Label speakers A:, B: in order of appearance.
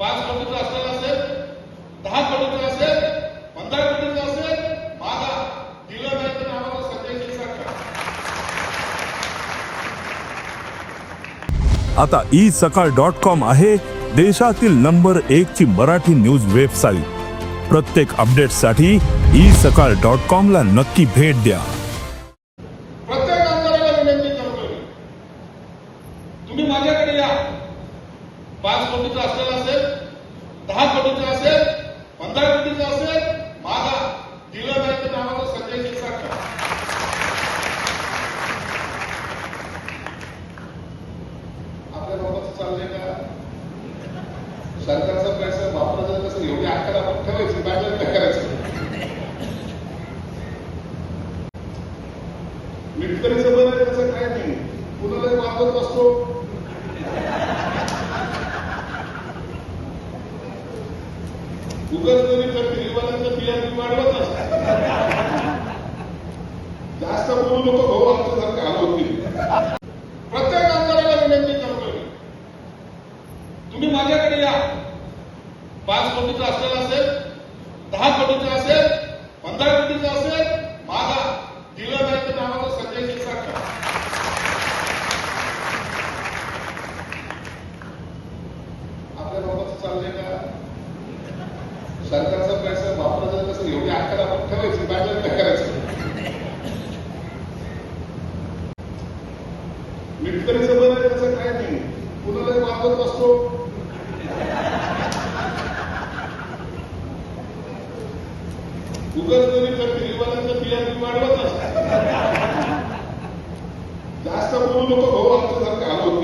A: पाच कोटीचा असलेला असेल दहा कोटीचा असेल पंधरा कोटीचा असेल मागा दिलं नाही तर आम्हाला संजय शिरसाट
B: आता ई सकाळ डॉट कॉम आहे देशातील नंबर एक ची मराठी न्यूज वेबसाईट प्रत्येक अपडेटसाठी ई सकाळ डॉट कॉम ला नक्की भेट द्या.
A: तुम्ही माझ्याकडे या. पाच कोटीचा असलेला असेल दहा कोटीचा असेल पंधरा कोटीचा असेल माझा दिलं नाही तर आम्हाला संजय शिरसाट आपल्या बाबाचं चाललंय का? सरकारचा पैसा वापरायचा कसं एवढी अक्कल आपण ठेवायची बाकी काय करायचं. मिटकरीचं बरं त्याचं काय नाही. कुणालाही वापरत असतो उगाच तरी तर टिव्हीवाल्यांचं टीआरपी वाढवत असतात जास्त बोलू नको भाऊ आमच्यासारखं हाल होतील प्रत्येक आमदाराला विनंती करतोय. तुम्ही माझ्याकडे या. पाच कोटीचा असलेला असेल दहा कोटीचा असेल पंधरा कोटीचा असेल माझा दिलं नाही तर आम्हाला संजय शिरसाट आपल्या बाबाचं चाललंय का? सरकारचा पैसा वापरायचा कसं एवढी आकार आपण ठेवायची बाकी काय करायचं. मिटकरीचं बरं आहे, त्याचं काय नाही. कुणालाही वापरत असतो उगाच तरी तर टिव्हीवाल्यांचं बियाणे वाढवत असत जास्त बोलू नको भाऊ आमच्यासारखं हाल होतील